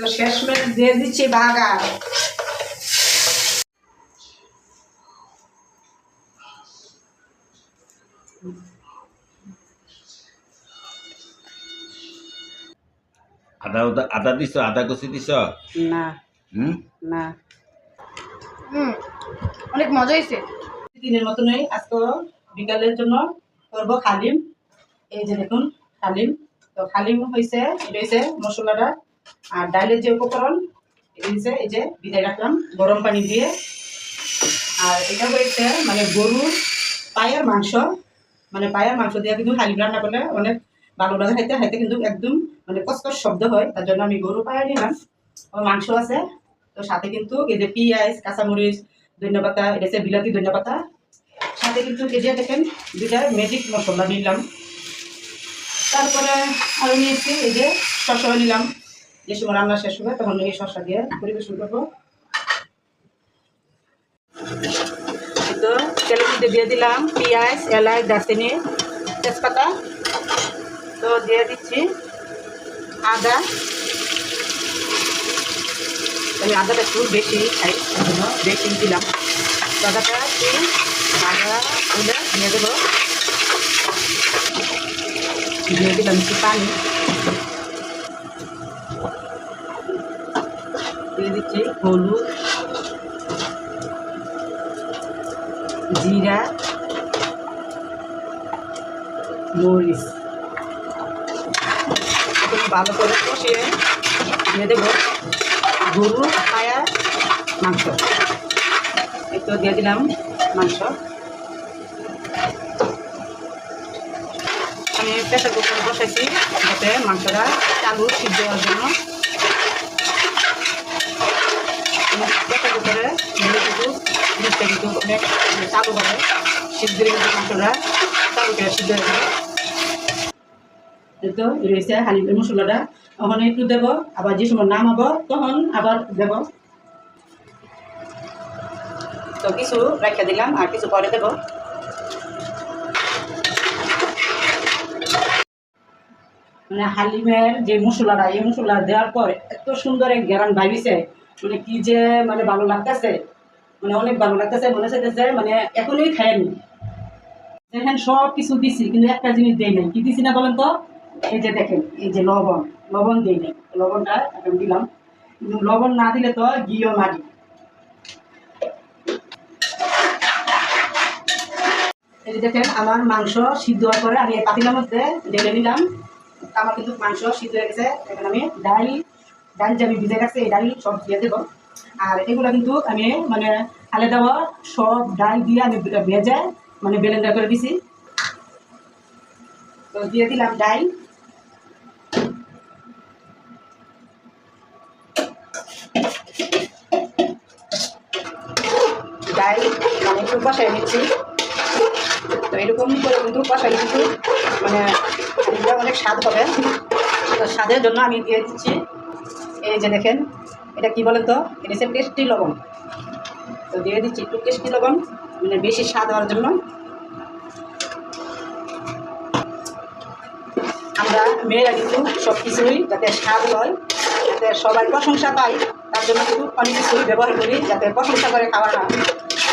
তো শেষমেশ দিয়ে দিচ্ছি বাগার আদা উদা আদা দিছ? আদা কষি দিছ? না। হুম? না। হুম। অনেক মজা হয়েছে দিনের মতনই আজকে বিকালের জন্য করব খালিম। এই যে দেখুন খালিম। তো খালিম হয়েছে এটা হয়েছে মশলাটা। আর ডালের যে উপকরণ এটা এই যে ভিজাই রাখলাম, গরম পানি দিয়ে। আর এটা হয়েছে মানে গরুর পায়ের মাংস। মানে পায়ের মাংস দিয়ে কিন্তু হালিম রান্না করলে অনেক ভালো লাগে। খাইতে খাইতে কিন্তু একদম মানে কসকস শব্দ হয়। তার জন্য আমি গরু পায়ে নিলাম। ও মাংস আছে। তো সাথে কিন্তু এই যে পেঁয়াজ, কাঁচামরিচ ধনিয়া পাতা এটা হচ্ছে বিলাতি ধনিয়া পাতা সাথে কিন্তু এই যে দেখেন, দুইটা ম্যাজিক মশলা নিলাম। তারপরে আরও নিয়েছি এই যে শসা নিলাম। যে সময় রান্না শেষ হবে, তখন এই শসা দিয়ে পরিবেশন করব। তো মধ্যে দিয়ে দিলাম পেঁয়াজ, এলাচ, দারচিনি, তেজপাতা। তো দিয়ে দিচ্ছি আদা। আমি আদাটা একটু বেশি খাই জন্য বেশি দিলাম। আদাটা দিয়ে আদা হলে দিয়ে দেবো। দিয়ে দিলাম একটু পানি। দিয়ে দিচ্ছি হলুদ, জিরা, মরিচ। ভালো করে কষিয়ে দিয়ে দেবো গরু পায়া, মাংস। একটু দিয়ে দিলাম মাংস। আমি প্রেশার কুকার বসাইছি যাতে মাংসটা চালু সিদ্ধ হওয়ার জন্য। হয়ে তো হালিমের একটু দেব, আবার যে সময় নাম তখন আবার দেব। তো কিছু রাখা দিলাম, আর কিছু পরে দেব। মানে হালিমের যে মশলাটা, এই মশলা দেওয়ার পর এত সুন্দর এক গ্যারান ভাবিছে মানে কি যে মানে ভালো লাগতেছে? মানে অনেক ভালো লাগতেছে, মনে চাইতেছে মানে এখনই খায়নি দেখেন সব কিছু দিছি, কিন্তু একটা জিনিস দেই নাই। কি দিছি না বলেন তো? এই যে দেখেন, এই যে লবণ। লবণ দেই নাই। লবণটা এখন দিলাম। কিন্তু লবণ না দিলে তো মাটি এই যে দেখেন, আমার মাংস সিদ্ধ হওয়ার পরে আমি পাতিলার মধ্যে ঢেলে নিলাম। আমার কিন্তু মাংস সিদ্ধ হয়ে গেছে। এখন আমি ডাল ডাল যে আমি ভিজে রাখছি, এই ডাল সব দিয়ে দেবো। আর এগুলো কিন্তু আমি মানে আলাদা সব ডাল দিয়ে আমি ভেজে মানে বেলেন্ডার করে দিছি। তো দিয়ে দিলাম ডাল। ডাল মানে একটু নিচ্ছি। তো এরকম করে কিন্তু কষাই কিন্তু মানে অনেক স্বাদ হবে। তো স্বাদের জন্য আমি দিয়ে দিচ্ছি। এই যে দেখেন, এটা কি বলেন তো? এটা হচ্ছে টেস্টি লবণ। তো দিয়ে দিচ্ছি একটু টেস্টি লবণ মানে বেশি স্বাদ হওয়ার জন্য। আমরা মেয়েরা কিন্তু সব কিছুই যাতে স্বাদ হয় যাতে সবাই প্রশংসা পায়, তার জন্য কিন্তু অনেক কিছুই ব্যবহার করি, যাতে প্রশংসা করে খাওয়ার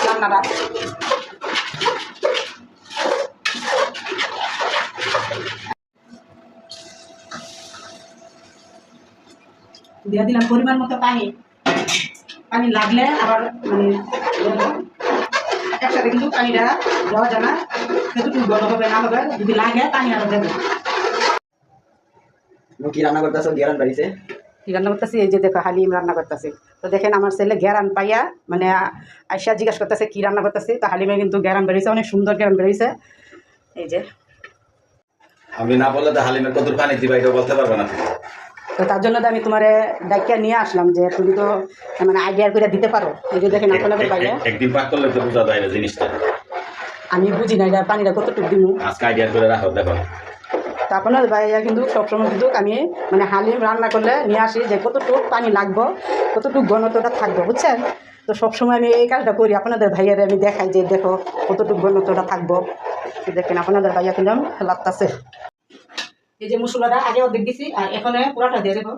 রান্নাটা। দিয়ে দিলাম পরিমাণ মতো পানি। পানি লাগলে আবার মানে একসাথে কিন্তু পানিটা দেওয়া যায় না। কতটুকু গরম হবে না হবে যদি লাগে পানি আরও দেবে। কি রান্না করতেছো? গিয়ারান বাড়িতে? কি রান্না করতেছি? এই যে দেখো হালিম রান্না করতেছি। তো দেখেন আমার ছেলে গ্যারান পাইয়া মানে আইসা জিজ্ঞাসা করতেছে কি রান্না করতেছি? তো হালিমে কিন্তু গ্যারান বেরিয়েছে অনেক সুন্দর গ্যারান বেরিয়েছে। এই যে। আমি না বললে তো হালিমের কত পানি দিবা এটা বলতে পারবে না তো তার জন্য তো আমি তোমার ডাকিয়া নিয়ে আসলাম যে তুমি তো মানে আইডিয়া করে দিতে পারো। এই যে দেখেন আপনাদের পাইয়া এক- একদিন পাক করলে তো বোঝা যায় না জিনিসটা। আমি বুঝি না এটা পানিটা কতটুকু দিমু। আজকে আইডিয়া করে রাখো দেখো। তা আপনার ভাইয়া কিন্তু সবসময় কিন্তু আমি মানে হালিম রান্না করলে নিয়ে আসি যে কতটুকু পানি লাগবো কতটুকু ঘনত্বটা থাকবে বুঝছেন? তো সবসময় আমি এই কাজটা করি। আপনাদের ভাইয়ারে আমি দেখাই যে দেখো কতটুকু ঘনত্বটা থাকব। দেখেন আপনাদের ভাইয়া কিন্তু লাগতেছে এই যে মশলাটা আগে অর্ধেক দিছি, আর এখানে পুরাটা দিয়ে দেবো।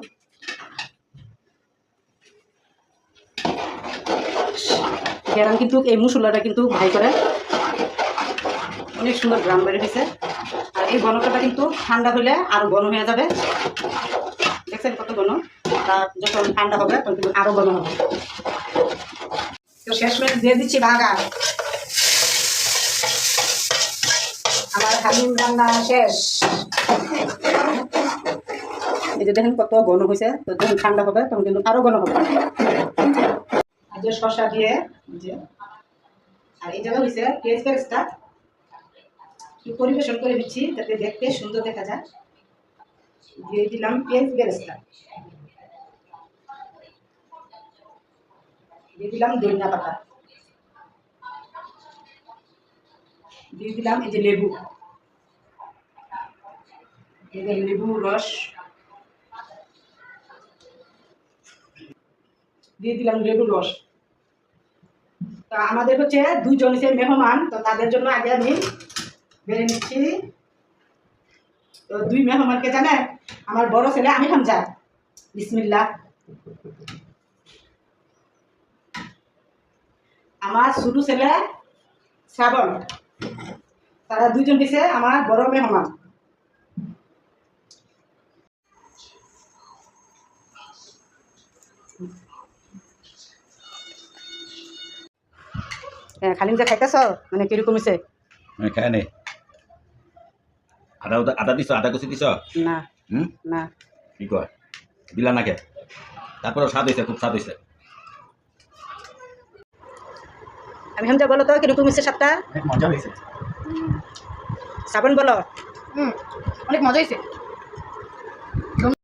গ্রাম কিন্তু এই মশলাটা কিন্তু ভাই করে। অনেক সুন্দর গ্রাম বেড়ে দিছে আর এই ঘনটাটা কিন্তু ঠান্ডা হলে আরও ঘন হয়ে যাবে। দেখছেন কত ঘন তা যখন ঠান্ডা হবে, তখন কিন্তু আরও ঘন হবে। তো শেষ মেয়ে দিয়ে দিচ্ছি ভাগা আমার হালিম রান্না শেষ। এই যে দেখেন কত ঘন হয়েছে। তো যখন ঠান্ডা হবে, তখন কিন্তু আরও ঘন হবে। আর দিয়ে আর এই জায়গা হয়েছে পেঁয়াজ একটু পরিবেশন করে দিচ্ছি যাতে দেখতে সুন্দর দেখা যায়। দিয়ে দিলাম পেঁয়াজ বেরেস্তা দিয়ে দিলাম পাতা। দিয়ে দিলাম এই যে লেবু। এই যে লেবু রস দিয়ে দিলাম লেবু রস তো আমাদের হচ্ছে দুজন মেহমান, তো তাদের জন্য আগে আমি বেড়ে নিচ্ছি। তো দুই মেহমানকে জানেন আমার বড় ছেলে আমি হামজা। বিসমিল্লা আমার ছোট ছেলে শ্রাবণ। তারা দুজন দিছে আমার বড় মেহমান। খালিম যে খাইতেছ? মানে কীরকম হয়েছে খাই নাই আদা আদা দিছ আদা কুচি দিছ? না। না। কি কয়? দিলা নাকে? তারপরে স্বাদ হয়েছে খুব স্বাদ হয়েছে আমি হামজা বলো তো কীরকম হয়েছে সাতটা? অনেক মজা হয়েছে শ্রাবণ বলো। হুম অনেক মজা হয়েছে